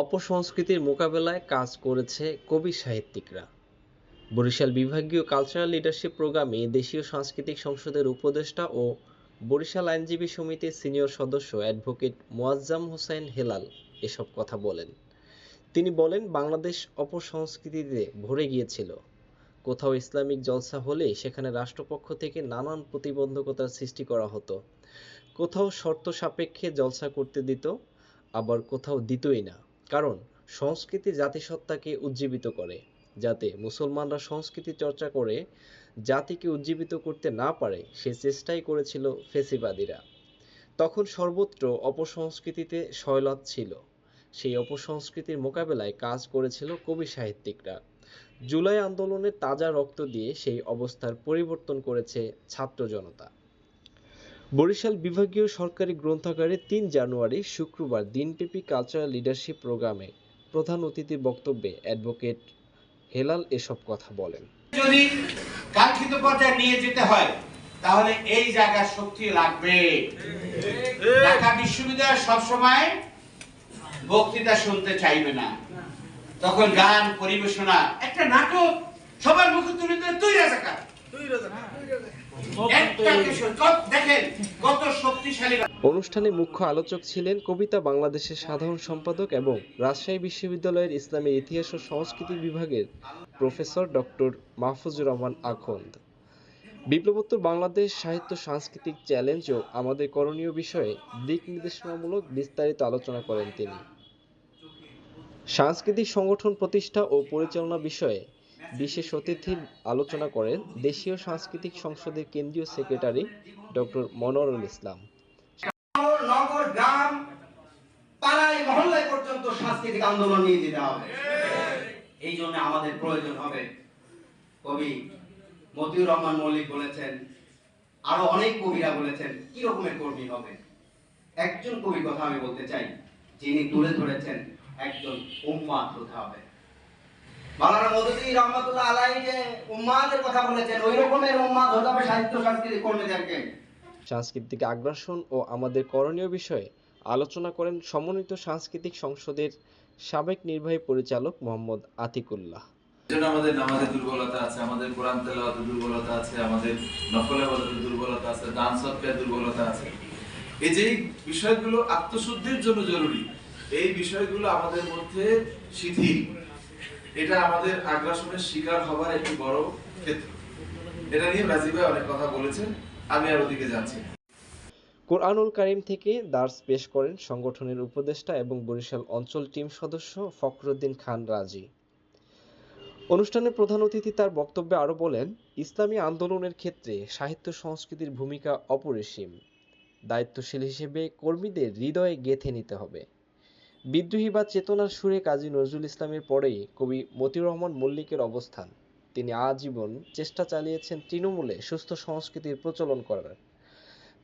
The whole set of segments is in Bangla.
অপসংস্কৃতির মোকাবেলায় কাজ করেছে কবি সাহিত্যিকরা। বরিশাল বিভাগীয় কালচারাল লিডারশিপ প্রোগ্রামে দেশীয় সাংস্কৃতিক সংসদের উপদেষ্টা ও বরিশাল আইনজীবী সমিতির সিনিয়র সদস্য অ্যাডভোকেট মোয়াজ্জাম হোসেন হেলাল এসব কথা বলেন। তিনি বলেন, বাংলাদেশ অপসংস্কৃতিতে ভরে গিয়েছিল। কোথাও ইসলামিক জলসা হলে সেখানে রাষ্ট্রপক্ষ থেকে নানান প্রতিবন্ধকতার সৃষ্টি করা হতো। কোথাও শর্ত সাপেক্ষে জলসা করতে দিত, আবার কোথাও দিতই না। কারণ সংস্কৃতি জাতিসত্তাকে উজ্জীবিত করে, যাতে মুসলমানরা সংস্কৃতি চর্চা করে, জাতিকে উজ্জীবিত করতে না পারে, সে চেষ্টাই করেছিল ফেসিবাদীরা। তখন সর্বত্র অপসংস্কৃতিতে সয়লাভ ছিল। সেই অপসংস্কৃতির মোকাবেলায় কাজ করেছিল কবি সাহিত্যিকরা। জুলাই আন্দোলনে তাজা রক্ত দিয়ে সেই অবস্থার পরিবর্তন করেছে ছাত্র জনতা। বরিশাল বিভাগীয় সরকারি গ্রন্থাগারে তিন জানুয়ারি শুক্রবার দিনব্যাপী কালচারাল লিডারশিপ প্রোগ্রামে প্রধান অতিথির বক্তব্যে অ্যাডভোকেট হেলাল এসব কথা বলেন। যদি কাঙ্ক্ষিত পর্যায়ে নিয়ে যেতে হয়, তাহলে এই জায়গার শক্তি লাগবে। ঢাকা বিশ্ববিদ্যালয় সবসময় বক্তৃতা শুনতে চাইবে না। তখন গান, পরিবেশনা, একটা নাটক সবার মুখে তুলে অনুষ্ঠানে মুখ্য আলোচক ছিলেন কবিতা বাংলাদেশের সাধারণ সম্পাদক এবং রাজশাহী বিশ্ববিদ্যালয়ের ইসলামী ইতিহাস ও সংস্কৃতি বিভাগের প্রফেসর ডক্টর মাহফুজুর রহমান আখন্দ। বিপ্লবোত্তর বাংলাদেশ সাহিত্য সাংস্কৃতিক চ্যালেঞ্জ ও আমাদের করণীয় বিষয়ে দিক নির্দেশনামূলক বিস্তারিত আলোচনা করেন তিনি। সাংস্কৃতিক সংগঠন প্রতিষ্ঠা ও পরিচালনা বিষয়ে বিশেষ অতিথির আলোচনা করেন দেশীয় সাংস্কৃতিক সংসদের কেন্দ্রীয় সেক্রেটারি ডক্টর মনোরুল ইসলাম। নগর, গ্রাম, পাড়ায়, মহল্লায় পর্যন্ত সাংস্কৃতিক আন্দোলন নিয়ে যেতে হবে। এই জন্য আমাদের প্রয়োজন হবে কবি মতিউর রহমান মল্লিক বলেছেন, আরও অনেক কবিরা বলেছেন, কি রকমের কর্মী হবে? একজন কবির কথা আমি বলতে চাই, যিনি তুলে ধরেছেন একজন উম্মাদ হতে হবে। মাওলানা মধুদি রহমতুল্লাহ আলাই যে উম্মাদের কথা বলেছেন ওই রকমের উম্মাদ হতে হবে সাহিত্য সাংস্কৃতিক কর্মীদেরকে সাংস্কৃতিক আগ্রাসন ও আমাদের করণীয় বিষয়ে আলোচনা করেন সমন্বিত সাংস্কৃতিক সংসদের সাবেক নির্বাহী পরিচালক মোহাম্মদ আতিকুল্লাহ। জন্য আমাদের নামাজে দুর্বলতা আছে আমাদের কোরআন তেলাওয়াতে দুর্বলতা আছে আমাদের ইবাদতে দুর্বলতা আছে দান দুর্বলতা আছে। এই যে বিষয়গুলো আত্মশুদ্ধির জন্য জরুরি এই বিষয়গুলো আমাদের মধ্যে শিথিল। এটা আমাদের আগ্রাসনের শিকার হবার একটি বড় ক্ষেত্র। এটা নিয়ে রাজীব ভাই অনেক কথা বলেছেন, আমি আর ওদিকে যাচ্ছি কোরআনুল কারিম থেকে দার্স পেশ করেন সংগঠনের উপদেষ্টা এবং বরিশাল অঞ্চল টিম সদস্য ফখরুদ্দিন খান রাজি। অনুষ্ঠানে প্রধান অতিথি তার বক্তব্যে আরও বলেন, ইসলামী আন্দোলনের ক্ষেত্রে সাহিত্য সংস্কৃতির ভূমিকা অপরিসীম। দায়িত্বশীল হিসেবে কর্মীদের হৃদয়ে গেঁথে নিতে হবে। বিদ্রোহী বা চেতনার সুরে কাজী নজরুল ইসলামের পরেই কবি মতিউর রহমান মল্লিকের অবস্থান। তিনি আজীবন চেষ্টা চালিয়েছেন তৃণমূলে সুস্থ সংস্কৃতির প্রচলন করার।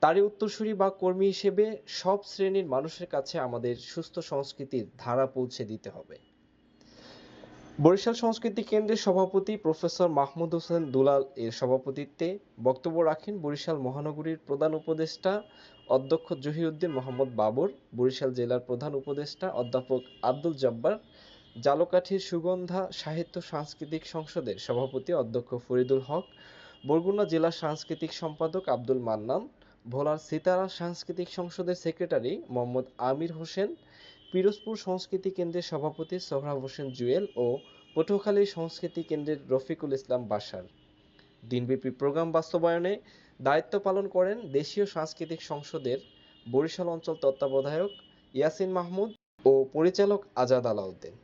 তারই উত্তরসূরি বা কর্মী হিসেবে সব শ্রেণির মানুষের কাছে আমাদের সুস্থ সংস্কৃতির ধারা পৌঁছে দিতে হবে। বরিশাল সংস্কৃতি কেন্দ্রের সভাপতি প্রফেসর মাহমুদ হোসেন দুলাল এর সভাপতিত্বে বক্তব্য রাখেন বরিশাল মহানগরীর প্রধান উপদেষ্টা অধ্যক্ষ জহিরুদ্দিন মোহাম্মদ বাবর, বরিশাল জেলার প্রধান উপদেষ্টা অধ্যাপক আব্দুল জব্বার, জালকাঠির সুগন্ধা সাহিত্য সাংস্কৃতিক সংসদের সভাপতি অধ্যক্ষ ফরিদুল হক, বরগুনা জেলা সাংস্কৃতিক সম্পাদক আব্দুল মান্নান, ভোলার সিতারা সাংস্কৃতিক সংসদের সেক্রেটারি মোহাম্মদ আমির হোসেন পিরোজপুর সংস্কৃতি কেন্দ্রের সভাপতি সোহরাব হোসেন জুয়েল ও পটুয়াখালী সংস্কৃতি কেন্দ্রের রফিকুল ইসলাম বাসার। দিনব্যাপী প্রোগ্রাম বাস্তবায়নে দায়িত্ব পালন করেন দেশীয় সাংস্কৃতিক সংসদের বরিশাল অঞ্চল তত্ত্বাবধায়ক ইয়াসিন মাহমুদ ও পরিচালক আজাদ আলাউদ্দিন।